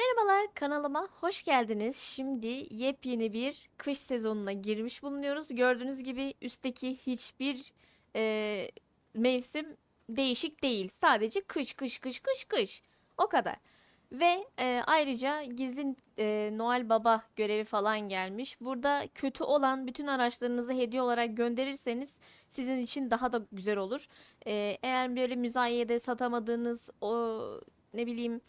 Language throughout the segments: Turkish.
Merhabalar kanalıma hoş geldiniz. Şimdi yepyeni bir kış sezonuna girmiş bulunuyoruz. Gördüğünüz gibi üstteki hiçbir e, mevsim değişik değil. Sadece kış kış kış kış kış. O kadar. Ve e, ayrıca gizli e, Noel Baba görevi falan gelmiş. Burada kötü olan bütün araçlarınızı hediye olarak gönderirseniz sizin için daha da güzel olur. E, eğer böyle müzayede satamadığınız o ne bileyim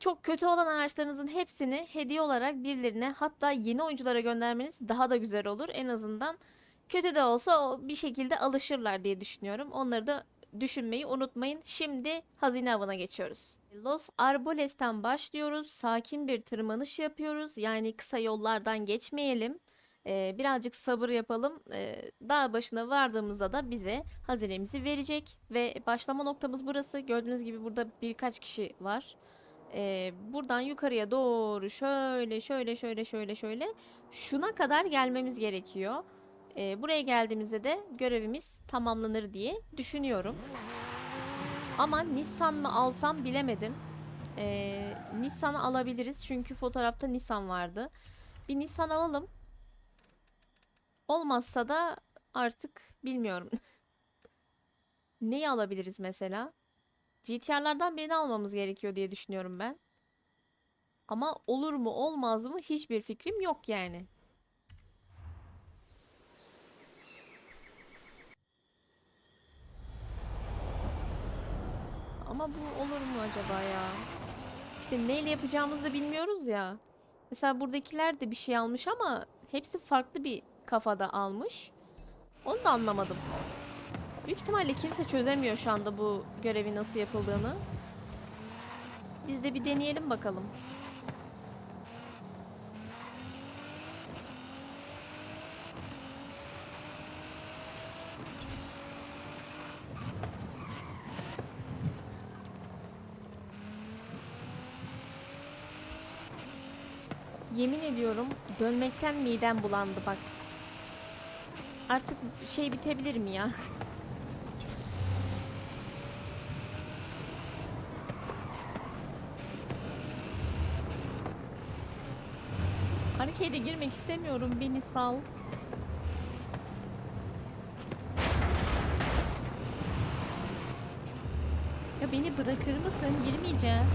çok kötü olan araçlarınızın hepsini hediye olarak birilerine hatta yeni oyunculara göndermeniz daha da güzel olur. En azından kötü de olsa bir şekilde alışırlar diye düşünüyorum. Onları da düşünmeyi unutmayın. Şimdi hazine avına geçiyoruz. Los Arboles'ten başlıyoruz. Sakin bir tırmanış yapıyoruz. Yani kısa yollardan geçmeyelim. Ee, birazcık sabır yapalım. Ee, dağ başına vardığımızda da bize hazinemizi verecek. Ve başlama noktamız burası. Gördüğünüz gibi burada birkaç kişi var. Ee, buradan yukarıya doğru şöyle şöyle şöyle şöyle şöyle şuna kadar gelmemiz gerekiyor. Ee, buraya geldiğimizde de görevimiz tamamlanır diye düşünüyorum. Ama Nissan mı alsam bilemedim. Ee, Nissan'ı alabiliriz çünkü fotoğrafta Nissan vardı. Bir Nissan alalım. Olmazsa da artık bilmiyorum. Neyi alabiliriz mesela? GTR'lardan birini almamız gerekiyor diye düşünüyorum ben. Ama olur mu olmaz mı hiçbir fikrim yok yani. Ama bu olur mu acaba ya? İşte neyle yapacağımızı da bilmiyoruz ya. Mesela buradakiler de bir şey almış ama hepsi farklı bir kafada almış. Onu da anlamadım. Büyük ihtimalle kimse çözemiyor şu anda bu görevi nasıl yapıldığını. Biz de bir deneyelim bakalım. Yemin ediyorum dönmekten midem bulandı bak. Artık şey bitebilir mi ya? Arcade'e girmek istemiyorum. Beni sal. Ya beni bırakır mısın? Girmeyeceğim.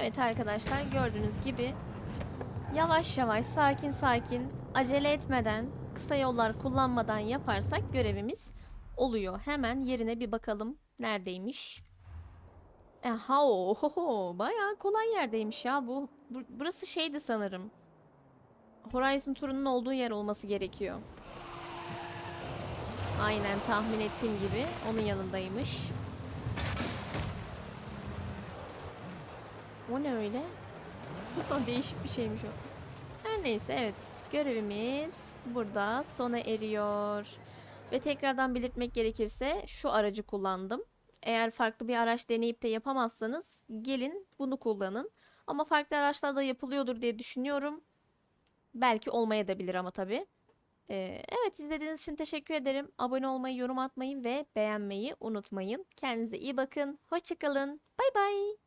Evet arkadaşlar gördüğünüz gibi yavaş yavaş sakin sakin acele etmeden kısa yollar kullanmadan yaparsak görevimiz oluyor. Hemen yerine bir bakalım neredeymiş. Aha ohoho bayağı kolay yerdeymiş ya bu. bu burası şeydi sanırım. Horizon turunun olduğu yer olması gerekiyor. Aynen tahmin ettiğim gibi onun yanındaymış. O ne öyle? Değişik bir şeymiş o. Her neyse evet görevimiz burada sona eriyor. Ve tekrardan belirtmek gerekirse şu aracı kullandım. Eğer farklı bir araç deneyip de yapamazsanız gelin bunu kullanın. Ama farklı araçlarda yapılıyordur diye düşünüyorum. Belki olmayabilir ama tabii. Ee, evet izlediğiniz için teşekkür ederim. Abone olmayı, yorum atmayı ve beğenmeyi unutmayın. Kendinize iyi bakın. Hoşçakalın. Bay bay.